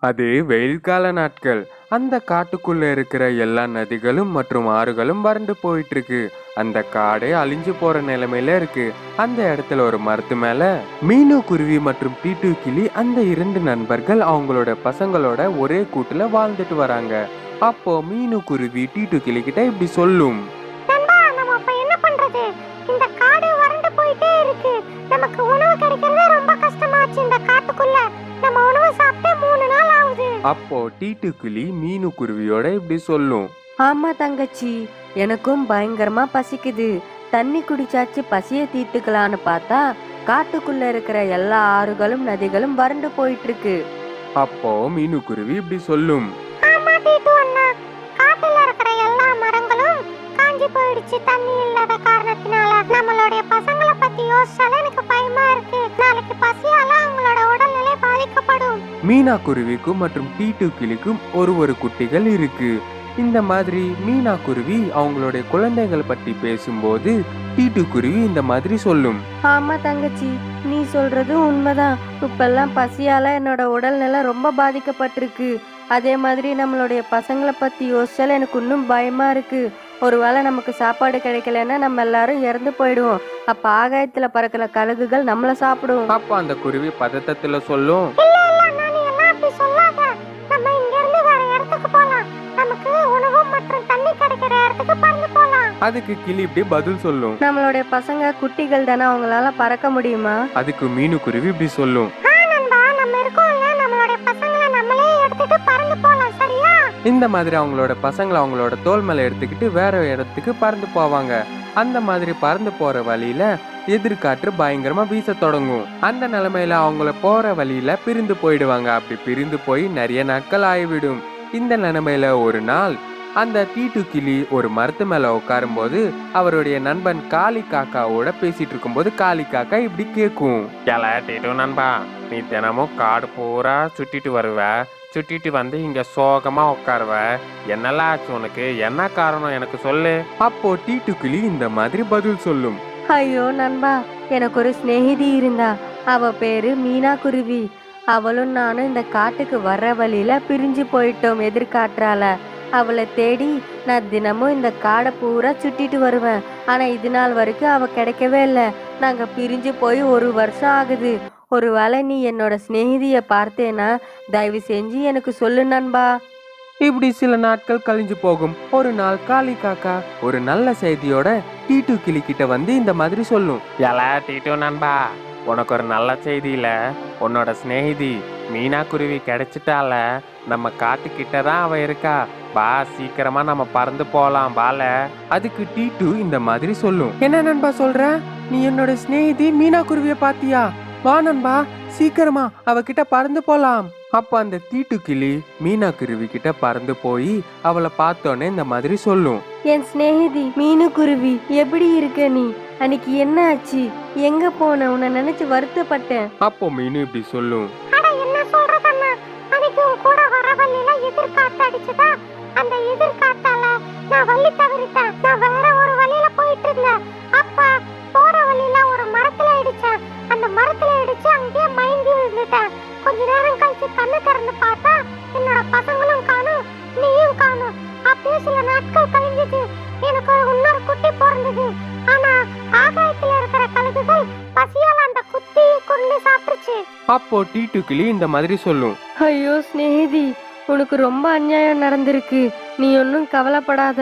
அது வெயில் கால நாட்கள். அந்த காட்டுக்குள்ள இருக்கிற எல்லா நதிகளும் மற்றும் ஆறுகளும் வறண்டு போயிட்டு இருக்கு அந்த காடே அழிஞ்சு போற நிலைமையில இருக்கு. அந்த இடத்துல ஒரு மரத்து மேல மீனு குருவி மற்றும் டீட்டு கிளி அந்த இரண்டு நண்பர்கள் அவங்களோட பசங்களோட ஒரே கூட்டுல வாழ்ந்துட்டு வராங்க. அப்போ மீனு குருவி டீட்டு கிளி கிட்ட இப்படி சொல்லும். நமக்கு உணவு கிடைக்கல. அப்போ டீட்டு கிளி மீனு குருவியோட இப்படி சொல்லும். ஆமா தங்கச்சி எனக்கும் பயங்கரமா பசிக்குது. தண்ணி குடிச்சாச்சு பசிய தீர்த்துக்கலான்னு பார்த்தா காட்டுக்குள்ள இருக்கிற எல்லா ஆறுகளும் நதிகளும் வறண்டு போயிட்டு இருக்கு அப்போ மீனு குருவி இப்படி சொல்லும். ஆமா டீட்டு அண்ணா காட்டுல இருக்கிற எல்லா மரங்களும் காஞ்சி போயிடுச்சு. தண்ணி இல்லாத காரணத்தினால நம்மளுடைய பசங்களை பத்தி யோசிச்சாலே எனக்கு மீனா குருவிக்கும் மற்றும் டீட்டு கிளிக்கும் ஒரு ஒரு குட்டிகள் இருக்கு. இந்த மாதிரி மீனா குருவி அவங்களுடைய குழந்தைகள் பற்றி பேசும்போது டீட்டு குருவி இந்த மாதிரி சொல்லும். ஆமா தங்கச்சி நீ சொல்றது உண்மைதான். இப்பெல்லாம் பசியால என்னோட உடல்நிலை ரொம்ப பாதிக்கப்பட்டிருக்கு. அதே மாதிரி நம்மளுடைய பசங்களை பத்தி யோசிச்சால எனக்கு இன்னும் பயமா இருக்கு. ஒருவேளை நமக்கு சாப்பாடு கிடைக்கலன்னா நம்ம எல்லாரும் இறந்து போயிடுவோம். அப்ப ஆகாயத்துல பறக்கிற கழுகுகள் நம்மள சாப்பிடும். அப்ப அந்த குருவி பதட்டத்துல சொல்லும். அப்படி சொல்லாத. நம்ம இங்க இருந்து வேற இடத்துக்கு போலாம். நமக்கு உணவு மற்றும் தண்ணி கிடைக்கிற இடத்துக்கு பறந்து போலாம். அதுக்கு கிளி இப்படி பதில் சொல்லும். நம்மளுடைய பசங்க குட்டிகள் தானே அவங்களால பறக்க முடியுமா? அதுக்கு மீனு குருவி இப்படி சொல்லும். ஆ நண்பா நம்ம இருக்கோம்ல நம்மளுடைய பசங்களை நம்மளே எடுத்துட்டு பறந்து போலாம் சரியா? இந்த மாதிரி அவங்களோட பசங்களை அவங்களோட தோல் மேல எடுத்துக்கிட்டு வேற இடத்துக்கு பறந்து போவாங்க. அந்த மாதிரி பறந்து போற வழியில எதிர்காற்று பயங்கரமா வீச தொடங்கும். அந்த நிலைமையில அவங்கள போற வழியில பிரிந்து போயிடுவாங்க. அப்படி பிரிந்து போய் நிறைய நாட்கள் ஆகிவிடும். இந்த நிலைமையில ஒரு நாள் அந்த டீட்டு கிளி ஒரு மரத்து மேல உட்காரும்போது அவருடைய நண்பன் காளி காக்காவோட பேசிட்டு இருக்கும்போது காளி காக்கா இப்படி கேக்கும் ஏல டீட்டு நண்பா நீ தினமும் காடு பூரா சுட்டிட்டு வருவ. சுட்டிட்டு வந்து இங்க சோகமா உட்காருவ. என்னெல்லாம் ஆச்சு உனக்கு? என்ன காரணம் எனக்கு சொல்லு. அப்போ டீட்டு கிளி இந்த மாதிரி பதில் சொல்லும். ஐயோ நண்பா எனக்கு ஒரு சிநேகிதி இருந்தா அவ பேரு மீனா குருவி. அவளும் நானும் இந்த காட்டுக்கு வர்ற வழியில பிரிஞ்சு போயிட்டோம் எதிர்காற்றால. அவளை தேடி நான் தினமும் இந்த காடை பூரா சுட்டிட்டு வருவேன். ஆனா இது நாள் வரைக்கும் அவ கிடைக்கவே இல்லை. நாங்க பிரிஞ்சு போய் ஒரு வருஷம் ஆகுது. ஒருவேளை நீ என்னோட சிநேகிதிய பார்த்தேனா தயவு செஞ்சு எனக்கு சொல்லு நண்பா. இப்படி சில நாட்கள் கழிஞ்சு போகும். ஒரு நாள் காளி காக்கா ஒரு நல்ல செய்தியோட டீட்டு கிளி கிட்ட வந்து இந்த மாதிரி சொல்லும். ஏலா டீட்டு நண்பா உனக்கு ஒரு நல்ல செய்தி இல்ல உன்னோட சிநேகிதி மீனா குருவி கிடைச்சிட்டால நம்ம காட்டுக்கிட்ட தான் அவ இருக்கா. வா சீக்கிரமா நம்ம பறந்து போலாம் வால. அதுக்கு டீட்டு இந்த மாதிரி சொல்லும். என்ன நண்பா சொல்ற? நீ என்னோட சிநேகிதி மீனா குருவிய பாத்தியா? வா நண்பா சீக்கிரமா அவகிட்ட பறந்து போலாம். அப்ப அந்த தீட்டு கிளி மீனா குருவி கிட்ட பறந்து போய் அவளை பார்த்தோன்னே இந்த மாதிரி சொல்லும். என் சிநேகிதி மீனு குருவி எப்படி இருக்க நீ? அன்னைக்கு என்ன ஆச்சு? எங்க போன? உன்னை நினைச்சு வருத்தப்பட்டேன். அப்போ மீனு இப்படி சொல்லும். அட என்ன சொல்றது அண்ணா அன்னைக்கு உன் கூட வர வழியில எதிர்காத்து அடிச்சுதா? அந்த எதிர்காத்தால நான் வழி தவறிட்டேன். நான் அப்போ டீட்டு கிளி இந்த மாதிரி சொல்லும். ஐயோ ஸ்நேகிதி உனக்கு ரொம்ப அநியாயம் நடந்திருக்கு. நீ ஒன்றும் கவலைப்படாத.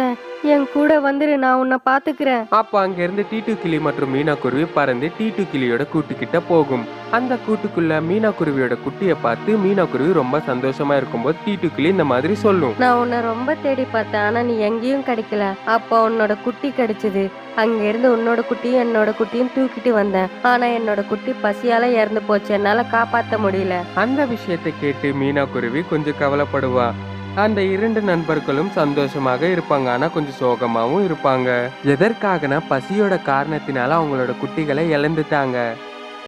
என் கூட வந்துரு நான் உன்னை பாத்துக்கிறேன். அப்போ அங்கிருந்து டீட்டு கிளி மற்றும் மீனா குருவி பறந்து டீட்டு கிளியோட கூட்டுக்கிட்ட போகும். அந்த கூட்டுக்குள்ள மீனா குருவியோட குட்டியை பார்த்து மீனா குருவி ரொம்ப சந்தோஷமா இருக்கும்போது டீட்டு கிளி இந்த மாதிரி சொல்லும். நான் உன்னை ரொம்ப தேடி பார்த்தேன் ஆனா நீ எங்கேயும் கிடைக்கல. அப்போ உன்னோட குட்டி கிடைச்சது. அங்க இருந்து உன்னோட குட்டியும் என்னோட குட்டியும் தூக்கிட்டு வந்தேன். ஆனா என்னோட குட்டி பசியால இறந்து போச்சு. என்னால காப்பாத்த முடியல. அந்த விஷயத்தை கேட்டு மீனா குருவி கொஞ்சம் கவலைப்படுவா. அந்த இரண்டு நண்பர்களும் சந்தோஷமாக இருப்பாங்க. ஆனா கொஞ்சம் சோகமாவும் இருப்பாங்க. எதற்காகனா பசியோட காரணத்தினால அவங்களோட குட்டிகளை இழந்துட்டாங்க.